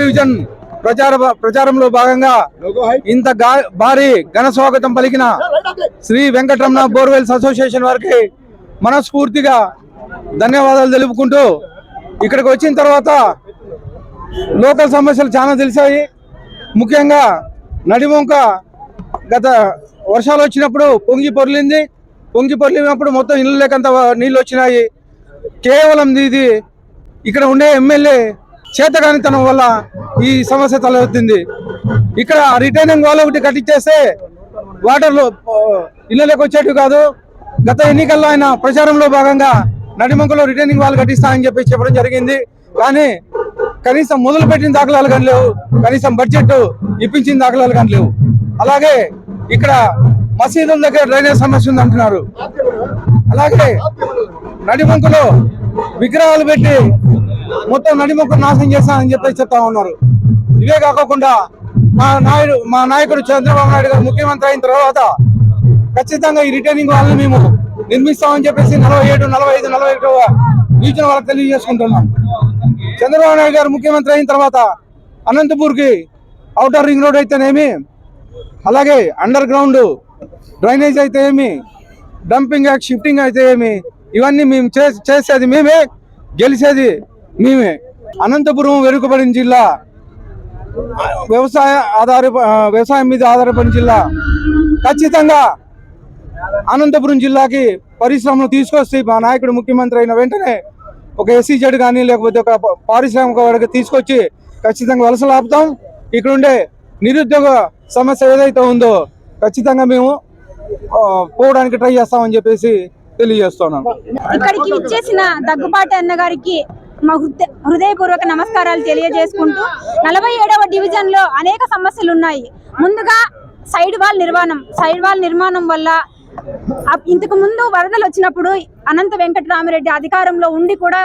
Division ప్రచార ప్రచారంలో భాగంగా ఇంత భారీ ఘన స్వాగతం పలికిన శ్రీ వెంకటరమణ బోర్వెల్స్ అసోసియేషన్ వారికి మనస్ఫూర్తిగా ధన్యవాదాలు తెలుపుకుంటూ ఇక్కడికి వచ్చిన తర్వాత లోకల్ సమస్యలు చాలా తెలిసాయి. ముఖ్యంగా నడిమొంక గత వర్షాలు వచ్చినప్పుడు పొంగి పొర్లింది. పొంగి పొర్లినప్పుడు మొత్తం ఇల్లు లేకంత నీళ్ళు వచ్చినాయి. కేవలం ఇది ఇక్కడ ఉండే ఎమ్మెల్యే చేతగానితనం వల్ల ఈ సమస్య తలెత్తింది. ఇక్కడ రిటైనింగ్ వాల్ ఒకటి కట్టించేస్తే వాటర్లు ఇళ్ళలోకి వచ్చేటివి కాదు. గత ఎన్నికల్లో ఆయన ప్రచారంలో భాగంగా నడిమంకలో రిటైనింగ్ వాల్ కట్టిస్తా అని చెప్పి చెప్పడం జరిగింది. కానీ కనీసం మొదలు పెట్టిన దాఖలాలు కానీ లేవు. కనీసం బడ్జెట్ ఇప్పించిన దాఖలాలు కానీ లేవు. అలాగే ఇక్కడ మసీదుల దగ్గర డ్రైనేజ్ సమస్య ఉంది అంటున్నారు. అలాగే నడిమంకులో విగ్రహాలు పెట్టి మొత్తం నడిమొక్క నాశనం చేస్తానని చెప్పేసి చెప్తా ఉన్నారు. ఇవే కాకుండా మా నాయుడు మా నాయకుడు చంద్రబాబు నాయుడు గారు ముఖ్యమంత్రి అయిన తర్వాత ఖచ్చితంగా ఈ రిటైనింగ్ వాళ్ళని మేము నిర్మిస్తామని చెప్పేసి నలభై ఏడు నలభై ఐదు నలభై ఒకటో డివిజన్ వాళ్ళకి తెలియజేసుకుంటున్నాం. చంద్రబాబు నాయుడు గారు ముఖ్యమంత్రి అయిన తర్వాత అనంతపూర్కి అవుటర్ రింగ్ రోడ్ అయితేనేమి అలాగే అండర్ గ్రౌండ్ డ్రైనేజ్ అయితే ఏమి డంపింగ్ యాక్ట్ షిఫ్టింగ్ అయితే ఏమి ఇవన్నీ మేము చే- చేసేది మేమే గెలిచేది మేమే. అనంతపురం వెనుకబడిన జిల్లా వ్యవసాయ ఆధార వ్యవసాయం మీద ఆధారపడిన జిల్లా. ఖచ్చితంగా అనంతపురం జిల్లాకి పరిశ్రమలు తీసుకొస్తే మా నాయకుడు ముఖ్యమంత్రి అయిన వెంటనే ఒక ఎస్సీజెడ్ కానీ లేకపోతే ఒక పారిశ్రామిక వర్గ తీసుకొచ్చి ఖచ్చితంగా వలసలు ఆపుతాం ఇక్కడుండే నిరుద్యోగ సమస్య ఏదైతే ఉందో ఖచ్చితంగా మేము పోవడానికి ట్రై చేస్తామని చెప్పేసి తెలియజేస్తున్నాం ఇక్కడికి ఇచ్చేసిన దగ్గుబాటి అన్న గారికి మా హృదయ హృదయపూర్వక నమస్కారాలు తెలియజేసుకుంటూ నలభై ఏడవ డివిజన్లో అనేక సమస్యలు ఉన్నాయి ముందుగా సైడ్ వాల్ నిర్మాణం సైడ్ వాల్ నిర్మాణం వల్ల ఇంతకు ముందు వరదలు వచ్చినప్పుడు అనంత వెంకటరామిరెడ్డి అధికారంలో ఉండి కూడా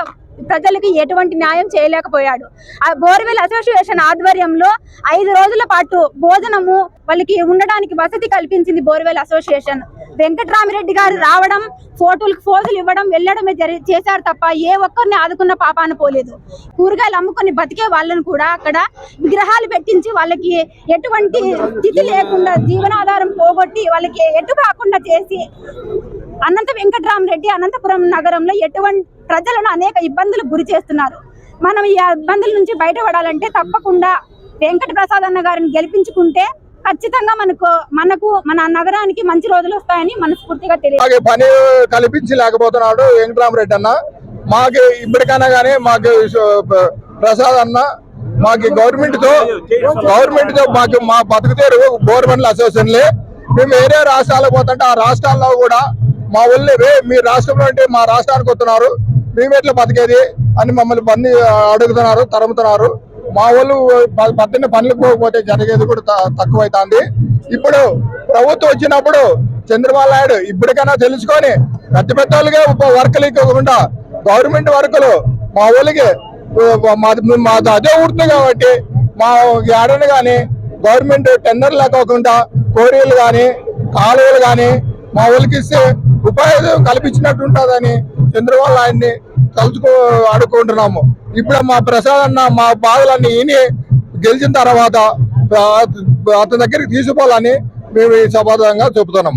ప్రజలకి ఎటువంటి న్యాయం చేయలేకపోయాడు. ఆ బోర్వెల్ అసోసియేషన్ ఆధ్వర్యంలో ఐదు రోజుల పాటు భోజనము వాళ్ళకి ఉండడానికి వసతి కల్పించింది బోర్వెల్ అసోసియేషన్. వెంకట్రామిరెడ్డి గారు రావడం ఫోటోలకు ఫోజులు ఇవ్వడం వెళ్ళడమే జరి చేశారు తప్ప ఏ ఒక్కరిని ఆదుకున్న పాపాన పోలేదు. కూరగాయలు అమ్ముకొని బతికే వాళ్ళని కూడా అక్కడ విగ్రహాలు పెట్టించి వాళ్ళకి ఎటువంటి స్థితి లేకుండా జీవనాధారం పోగొట్టి వాళ్ళకి ఎటు కాకుండా చేసి అనంత వెంకటరామరెడ్డి అనంతపురం నగరంలో ఎటువంటి ప్రజలను అనేక ఇబ్బందులు గురి చేస్తున్నారు. మనం ఈ ఇబ్బందుల నుంచి బయటపడాలంటే తప్పకుండా వెంకట ప్రసాద్ అన్న గారిని గెలిపించుకుంటే ఖచ్చితంగా మనకు మనకు మన నగరానికి మంచి రోజులు వస్తాయని మనస్ఫూర్తిగా తెలియదు పని కల్పించి లేకపోతున్నాడు వెంకటరామరెడ్డి అన్న. మాకు ఇప్పటికైనా కానీ మాకు ప్రసాద్ అన్న మాకు గవర్నమెంట్తో గవర్నమెంట్తో మాకు మా బతుకుతేరు గవర్నమెంట్ అసోసియేషన్లే. మేము వేరే రాష్ట్రాలకు పోతుంటే ఆ రాష్ట్రాల్లో కూడా మా వాళ్ళు మీ రాష్ట్రంలో అంటే మా రాష్ట్రానికి వస్తున్నారు. మేము ఎట్లా బతికేది అని మమ్మల్ని పని అడుగుతున్నారు తరుముతున్నారు. మా వాళ్ళు ప- పద్దెనిమిది పనులకు పోకపోతే జరిగేది కూడా త- తక్కువైతుంది. ఇప్పుడు ప్రభుత్వం వచ్చినప్పుడు చంద్రబాబు నాయుడు ఇప్పటికైనా తెలుసుకొని పెద్ద పెద్ద వాళ్ళకే వర్కులు ఇవ్వకుండా గవర్నమెంట్ వర్కులు మా వాళ్ళకి మా అదే ఊరుతుంది కాబట్టి మా ఏడని కానీ గవర్నమెంట్ టెండర్లు లేకోకుండా కోరీలు కానీ కాలువలు కానీ మా వాళ్ళకి ఇస్తే ఉపాధి కల్పించినట్టు ఉంటుందని చంద్రబాబు ఆయన్ని తలుచుకో అడుక్కుంటున్నాము ఇప్పుడు మా ప్రసాద్ అన్న మా బాధలన్నీ ఈయన గెలిచిన తర్వాత అతని దగ్గరికి తీసుకోవాలని మేము ఈ సమాధానంగా చెబుతున్నాం